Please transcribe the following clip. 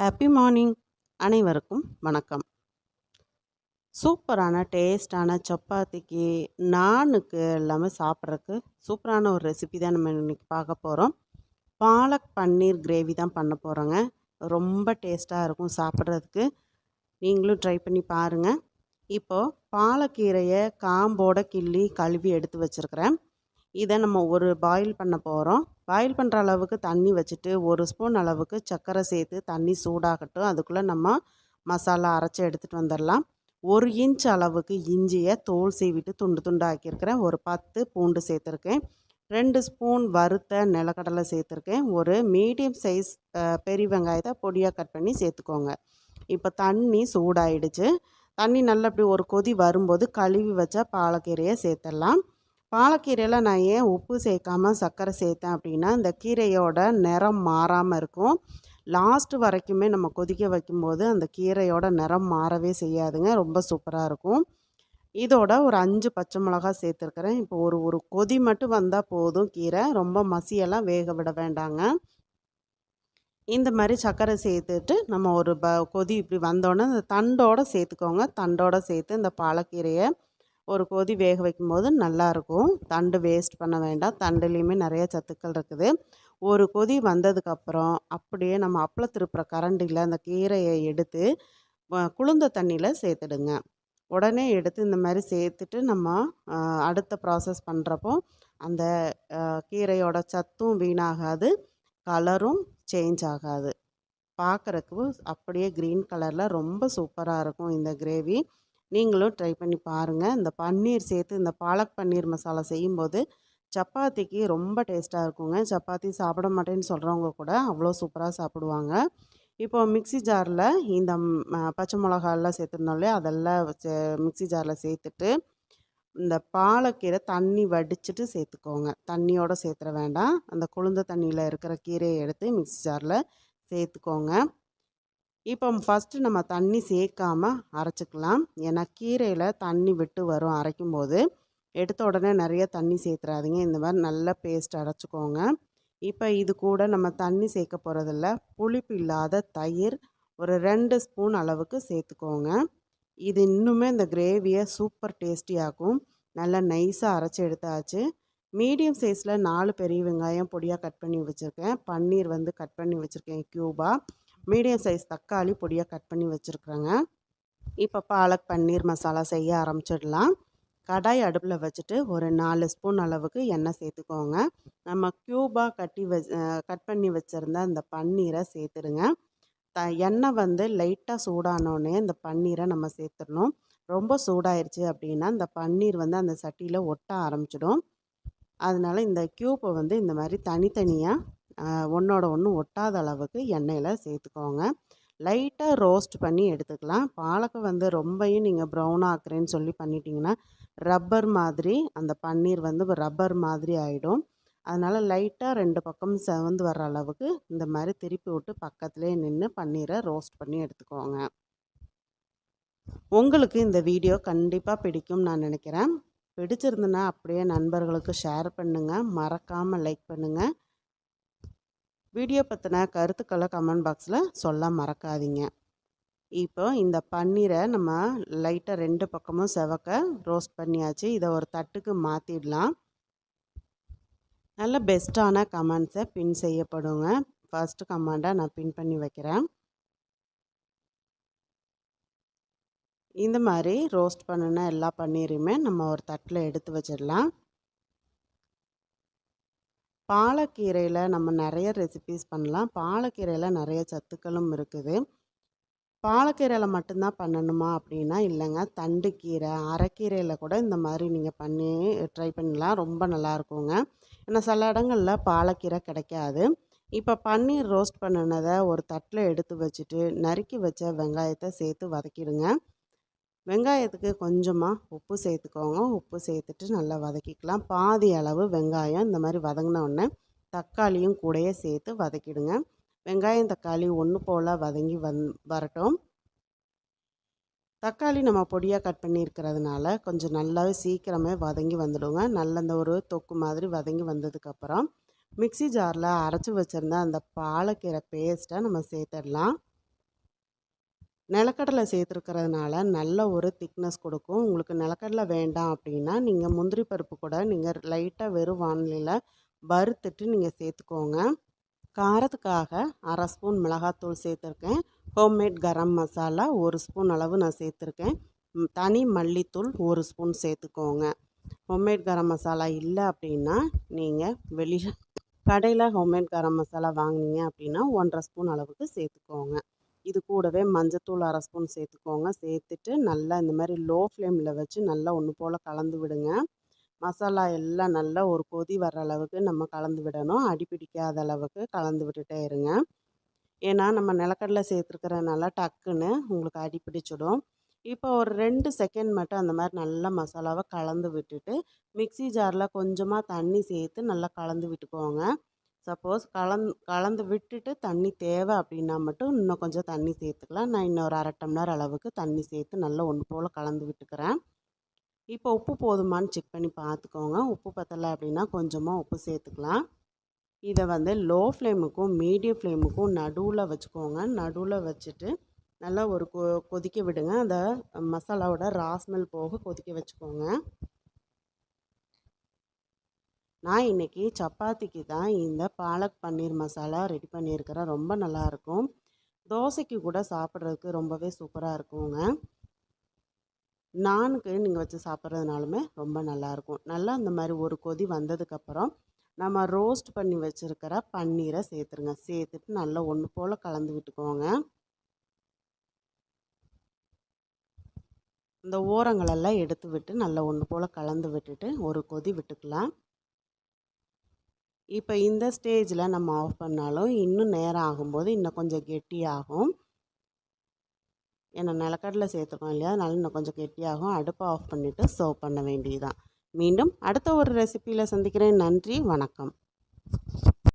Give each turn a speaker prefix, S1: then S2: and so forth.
S1: Happy morning அனைவருக்கும் வணக்கம். சூப்பரான டேஸ்டான சப்பாத்திக்கு நானுக்கு எல்லாமே சாப்பிட்றதுக்கு சூப்பரான ஒரு ரெசிபி தான் நம்ம இன்றைக்கி பார்க்க போகிறோம் பாலக் பன்னீர் கிரேவி தான் பண்ண போகிறோங்க ரொம்ப டேஸ்ட்டாக இருக்கும் சாப்பிட்றதுக்கு. நீங்களும் ட்ரை பண்ணி பாருங்கள் இப்போது பாலக்கீரையை காம்போட கிள்ளி கழுவி எடுத்து வச்சுருக்கிறேன். இதை நம்ம ஒரு பாயில் பண்ண போகிறோம் பாயில் பண்ணுற அளவுக்கு தண்ணி வச்சுட்டு ஒரு ஸ்பூன் அளவுக்கு சர்க்கரை சேர்த்து தண்ணி சூடாகட்டும். அதுக்குள்ளே நம்ம மசாலா அரைச்சி எடுத்துகிட்டு வந்துடலாம். ஒரு இன்ச் அளவுக்கு இஞ்சியை தோல் சீவிட்டு துண்டு துண்டாக்கியிருக்கிறேன் ஒரு பத்து பூண்டு சேர்த்துருக்கேன். ரெண்டு ஸ்பூன் வறுத்த நிலக்கடலை சேர்த்துருக்கேன். ஒரு மீடியம் சைஸ் பெரிய வெங்காயத்தை பொடியாக கட் பண்ணி சேர்த்துக்கோங்க. இப்போ தண்ணி சூடாயிடுச்சு. தண்ணி நல்லா ஒரு கொதி வரும்போது கழுவி வச்ச பாலக்கீரையை சேர்த்துடலாம். பாலக்கீரையில் நான் ஏன் உப்பு சேர்க்காம சர்க்கரை சேர்த்தேன் அப்படின்னா இந்த கீரையோட நிறம் மாறாமல் இருக்கும். லாஸ்ட்டு வரைக்குமே நம்ம கொதிக்க வைக்கும்போது அந்த கீரையோட நிறம் மாறவே செய்யாதுங்க. ரொம்ப சூப்பராக இருக்கும். இதோட ஒரு அஞ்சு பச்சை மிளகா சேர்த்துருக்குறேன். இப்போ ஒரு ஒரு கொதி மட்டும் வந்தால் போதும் கீரை. ரொம்ப மசியெல்லாம் வேக விட வேண்டாங்க. இந்த மாதிரி சர்க்கரை சேர்த்துட்டு நம்ம ஒரு ப கொதி இப்படி வந்தோடனே இந்த தண்டோடு சேர்த்துக்கோங்க. தண்டோடு சேர்த்து இந்த பாலக்கீரையை ஒரு கொதி வேக வைக்கும்போது நல்லாயிருக்கும். தண்டு வேஸ்ட் பண்ண வேண்டாம். தண்டுலேயுமே நிறைய சத்துக்கள் இருக்குது. ஒரு கொதி வந்ததுக்கப்புறம் அப்படியே நம்ம அப்பள திருப்புற கரண்டியில் அந்த கீரையை எடுத்து குளிர்ந்த தண்ணியில் சேர்த்துடுங்க. உடனே எடுத்து இந்த மாதிரி சேர்த்துட்டு நம்ம அடுத்த ப்ராசஸ் பண்ணுறப்போ அந்த கீரையோட சத்தும் வீணாகாது. கலரும் சேஞ்ச் ஆகாது. பார்க்குறக்கு அப்படியே க்ரீன் கலரில் ரொம்ப சூப்பராக இருக்கும் இந்த கிரேவி நீங்களும் ட்ரை பண்ணி பாருங்கள் இந்த பன்னீர் சேர்த்து இந்த பாலக் பன்னீர் மசாலா செய்யும்போது சப்பாத்திக்கு ரொம்ப டேஸ்ட்டாக இருக்குங்க. சப்பாத்தி சாப்பிட மாட்டேன்னு சொல்கிறவங்க கூட அவ்வளோ சூப்பராக சாப்பிடுவாங்க. இப்போ மிக்சி ஜாரில் இந்த பச்சை மிளகாலாம் சேர்த்துருந்தோம் அதெல்லாம் மிக்சி ஜாரில் சேர்த்துட்டு இந்த பாலக்கீரை தண்ணி வடிச்சிட்டு சேர்த்துக்கோங்க. தண்ணியோடு சேர்த்துற வேண்டாம். அந்த குளிர்ந்த தண்ணியில் இருக்கிற கீரையை எடுத்து மிக்சி ஜாரில் சேர்த்துக்கோங்க. இப்போ ஃபஸ்ட்டு நம்ம தண்ணி சேர்க்காமல் அரைச்சிக்கலாம். ஏன்னா கீரையில் தண்ணி விட்டு வரும் அரைக்கும் போது எடுத்த உடனே நிறைய தண்ணி சேர்த்துறாதீங்க இந்த மாதிரி நல்ல பேஸ்ட் அரைச்சிக்கோங்க. இப்போ இது கூட நம்ம தண்ணி சேர்க்க போகிறதில்ல புளிப்பு இல்லாத தயிர் ஒரு ரெண்டு ஸ்பூன் அளவுக்கு சேர்த்துக்கோங்க இது இன்னுமே இந்த கிரேவியை சூப்பர் டேஸ்டியாகும் நல்லா நைஸாக அரைச்சி எடுத்தாச்சு. மீடியம் சைஸில் நாலு பெரிய வெங்காயம் பொடியாக கட் பண்ணி வச்சுருக்கேன். பன்னீர் வந்து கட் பண்ணி வச்சுருக்கேன் க்யூபாக மீடியம் சைஸ் தக்காளி பொடியாக கட் பண்ணி வச்சுருக்குறேங்க. இப்போ பாலக் பன்னீர் மசாலா செய்ய ஆரம்பிச்சிடலாம். கடாய் அடுப்பில் வச்சுட்டு ஒரு நாலு ஸ்பூன் அளவுக்கு எண்ணெய் சேர்த்துக்கோங்க. நம்ம க்யூபாக கட்டி வ கட் பண்ணி வச்சுருந்த அந்த பன்னீரை சேர்த்துடுங்க. த எண்ணெய் வந்து லைட்டாக சூடானோடனே இந்த பன்னீரை நம்ம சேர்த்துடணும். ரொம்ப சூடாயிருச்சு அப்படின்னா இந்த பன்னீர் வந்து அந்த சட்டியில் ஒட்ட ஆரம்பிச்சிடும். அதனால் இந்த க்யூப்பை வந்து இந்த மாதிரி தனித்தனியாக ஒன்றோட ஒன்று ஒட்டாத அளவுக்கு எண்ணெயில் சேர்த்துக்கோங்க. லைட்டாக ரோஸ்ட் பண்ணி எடுத்துக்கலாம். பாலக்கை வந்து ரொம்பையும் நீங்கள் ப்ரௌன் ஆக்குறேன்னு சொல்லி பண்ணிட்டீங்கன்னா ரப்பர் மாதிரி அந்த பன்னீர் வந்து ரப்பர் மாதிரி ஆகிடும் அதனால் லைட்டாக ரெண்டு பக்கம் செவந்து வர அளவுக்கு இந்த மாதிரி திருப்பி விட்டு பக்கத்துலேயே நின்று பன்னீரை ரோஸ்ட் பண்ணி எடுத்துக்கோங்க. உங்களுக்கு இந்த வீடியோ கண்டிப்பாக பிடிக்கும் நான் நினைக்கிறேன். பிடிச்சிருந்துன்னா அப்படியே நண்பர்களுக்கு ஷேர் பண்ணுங்கள் மறக்காமல் லைக் பண்ணுங்கள் வீடியோ பற்றின கருத்துக்களை கமெண்ட் பாக்ஸில் சொல்ல மறக்காதீங்க. இப்போ இந்த பன்னீரை நம்ம லைட்டாக ரெண்டு பக்கமும் செவக்க ரோஸ்ட் பண்ணியாச்சு. இதை ஒரு தட்டுக்கு மாற்றிடலாம் நல்ல பெஸ்ட்டான கமெண்ட்ஸை பின் செய்யப்படுங்க. ஃபஸ்ட்டு கமெண்டை நான் பின் பண்ணி வைக்கிறேன். இந்த மாதிரி ரோஸ்ட் பண்ணின எல்லா பன்னீரையுமே நம்ம ஒரு தட்டில் எடுத்து வச்சிடலாம். பாலக்கீரையில் நம்ம நிறைய ரெசிபீஸ் பண்ணலாம். பாலக்கீரையில் நிறைய சத்துக்களும் இருக்குது. பாலக்கீரையில் மட்டும்தான் பண்ணணுமா அப்படின்னா இல்லைங்க. தண்டு கீரை அரைக்கீரையில் கூட இந்த மாதிரி நீங்கள் பண்ணி ட்ரை பண்ணலாம். ரொம்ப நல்லாயிருக்குங்க ஏன்னா சில இடங்களில் பாலக்கீரை கிடைக்காது. இப்போ பன்னீர் ரோஸ்ட் பண்ணினதை ஒரு தட்டில் எடுத்து வச்சுட்டு நறுக்கி வச்ச வெங்காயத்தை சேர்த்து வதக்கிடுங்க. வெங்காயத்துக்கு கொஞ்சமாக உப்பு சேர்த்துக்கோங்க. உப்பு சேர்த்துட்டு நல்லா வதக்கிக்கலாம். பாதி அளவு வெங்காயம் இந்த மாதிரி வதங்கினோடனே தக்காளியும் கூடையே சேர்த்து வதக்கிடுங்க. வெங்காயம் தக்காளி ஒன்று போல் வதங்கி வந் வரட்டும். தக்காளி நம்ம பொடியாக கட் பண்ணியிருக்கிறதுனால கொஞ்சம் நல்லாவே சீக்கிரமே வதங்கி வந்துடுங்க. நல்ல அந்த ஒரு தொக்கு மாதிரி வதங்கி வந்ததுக்கப்புறம் மிக்சி ஜாரில் அரைச்சி வச்சுருந்த அந்த பாலக்கீரை பேஸ்ட்டை நம்ம சேர்த்துடலாம். நிலக்கடலை சேர்த்துருக்கிறதுனால நல்ல ஒரு திக்னஸ் கொடுக்கும். உங்களுக்கு நிலக்கடலை வேண்டாம் அப்படின்னா நீங்கள் முந்திரி பருப்பு கூட நீங்கள் லைட்டாக வெறும் வானிலையில் வறுத்துட்டு நீங்கள் சேர்த்துக்கோங்க. காரத்துக்காக அரை ஸ்பூன் மிளகாத்தூள் சேர்த்துருக்கேன். ஹோம்மேட் கரம் மசாலா ஒரு ஸ்பூன் அளவு நான் சேர்த்துருக்கேன். தனி மல்லித்தூள் ஒரு ஸ்பூன் சேர்த்துக்கோங்க. ஹோம்மேட் கரம் மசாலா இல்லை அப்படின்னா நீங்கள் வெளியில் கடையில் ஹோம்மேட் கரம் மசாலா வாங்குனீங்க அப்படின்னா ஒன்றரை ஸ்பூன் அளவுக்கு சேர்த்துக்கோங்க. இது கூடவே மஞ்சத்தூள் அரை ஸ்பூன் சேர்த்துக்கோங்க. சேர்த்துட்டு நல்லா இந்த மாதிரி லோ ஃப்ளேமில் வச்சு நல்லா ஒன்று போல் கலந்து விடுங்க. மசாலா எல்லாம் நல்லா ஒரு கொதி வர்ற அளவுக்கு நம்ம கலந்து விடணும். அடி பிடிக்காத அளவுக்கு கலந்து விட்டுட்டே இருங்க. ஏன்னா நம்ம நிலக்கடலை சேர்த்துருக்கிறனால டக்குன்னு உங்களுக்கு அடி பிடிச்சிடும். இப்போ ஒரு ரெண்டு செகண்ட் மட்டும் அந்த மாதிரி நல்லா மசாலாவை கலந்து விட்டுட்டு மிக்ஸி ஜாரில் கொஞ்சமாக தண்ணி சேர்த்து நல்லா கலந்து விட்டுக்கோங்க. சப்போஸ் கலந் கலந்து விட்டுட்டு தண்ணி தேவை அப்படின்னா மட்டும் இன்னும் கொஞ்சம் தண்ணி சேர்த்துக்கலாம். நான் இன்னும் ஒரு அரை டம்ளர் அளவுக்கு தண்ணி சேர்த்து நல்லா ஒன்று போல் கலந்து விட்டுக்கிறேன். இப்போ உப்பு போதுமான்னு செக் பண்ணி பார்த்துக்கோங்க. உப்பு பத்தலை அப்படின்னா கொஞ்சமாக உப்பு சேர்த்துக்கலாம். இதை வந்து லோ ஃப்ளேமுக்கும் மீடியம் ஃப்ளேமுக்கும் நடுவில் வச்சுக்கோங்க. நடுவில் வச்சுட்டு நல்லா ஒரு கொ கொதிக்க விடுங்க. அந்த மசாலாவோட ராஸ்மெல் போக கொதிக்க வச்சுக்கோங்க. நான் இன்றைக்கி சப்பாத்திக்கு தான் இந்த பாலக் பன்னீர் மசாலா ரெடி பண்ணியிருக்கிறேன். ரொம்ப நல்லாயிருக்கும். தோசைக்கு கூட சாப்பிட்றதுக்கு ரொம்பவே சூப்பராக இருக்குங்க. நானுக்கு நீங்கள் வச்சு சாப்பிட்றதுனாலுமே ரொம்ப நல்லாயிருக்கும். நல்லா அந்த மாதிரி ஒரு கொதி வந்ததுக்கப்புறம் நம்ம ரோஸ்ட் பண்ணி வச்சுருக்கிற பன்னீரை சேர்த்துருங்க. சேர்த்துட்டு நல்லா ஒன்று போல் கலந்து விட்டுக்கோங்க. இந்த ஓரங்களெல்லாம் எடுத்து விட்டு நல்லா ஒன்று போல் கலந்து விட்டுட்டு ஒரு கொதி விட்டுக்கலாம். இப்போ இந்த ஸ்டேஜில் நம்ம ஆஃப் பண்ணாலும் இன்னும் நேரம் ஆகும்போது இன்னும் கொஞ்சம் கெட்டியாகும். ஏன்னா நிலக்கடலை சேர்த்துருக்கோம் இல்லையா? அதனால இன்னும் கொஞ்சம் கெட்டியாகும். அடுப்பை ஆஃப் பண்ணிவிட்டு சர்வ் பண்ண வேண்டியதுதான். மீண்டும் அடுத்த ஒரு ரெசிப்பியில் சந்திக்கிறேன். நன்றி. வணக்கம்.